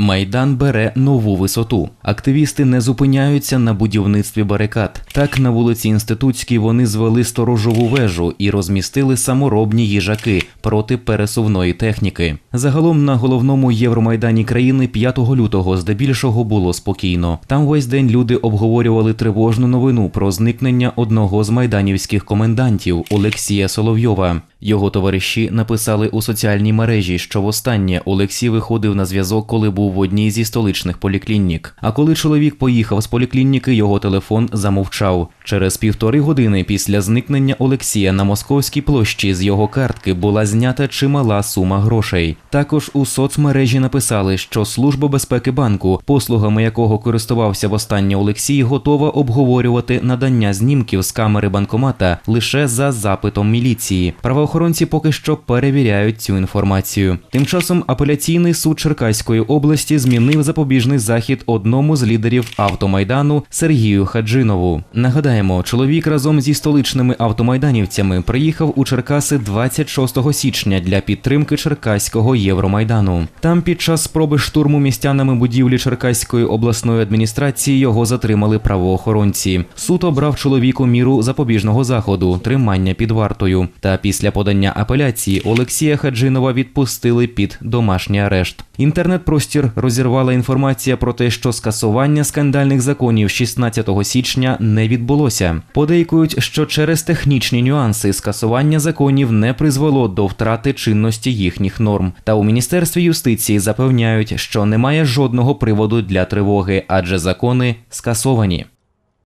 Майдан бере нову висоту. Активісти не зупиняються на будівництві барикад. Так на вулиці Інститутській вони звели сторожову вежу і розмістили саморобні їжаки проти пересувної техніки. Загалом на головному Євромайдані країни 5 лютого здебільшого було спокійно. Там весь день люди обговорювали тривожну новину про зникнення одного з майданівських комендантів Олексія Соловйова. Його товариші написали у соціальній мережі, що востаннє Олексій виходив на зв'язок, коли був в одній зі столичних поліклінік. А коли чоловік поїхав з поліклініки, його телефон замовчав. Через півтори години після зникнення Олексія на московській площі з його картки була знята чимала сума грошей. Також у соцмережі написали, що Служба безпеки банку, послугами якого користувався востаннє Олексій, готова обговорювати надання знімків з камери банкомата лише за запитом міліції. Правоохоронці поки що перевіряють цю інформацію. Тим часом апеляційний суд Черкаської області змінив запобіжний захід одному з лідерів автомайдану Сергію Хаджинову. Нагадаємо, чоловік разом зі столичними автомайданівцями приїхав у Черкаси 26 січня для підтримки Черкаського Євромайдану. Там під час спроби штурму містянами будівлі Черкаської обласної адміністрації його затримали правоохоронці. Суд обрав чоловіку міру запобіжного заходу тримання під вартою. Та після подання апеляції Олексія Хаджинова відпустили під домашній арешт. Інтернет-простір розірвала інформація про те, що скасування скандальних законів 16 січня не відбулося. Подейкують, що через технічні нюанси скасування законів не призвело до втрати чинності їхніх норм. Та у міністерстві юстиції запевняють, що немає жодного приводу для тривоги, адже закони скасовані.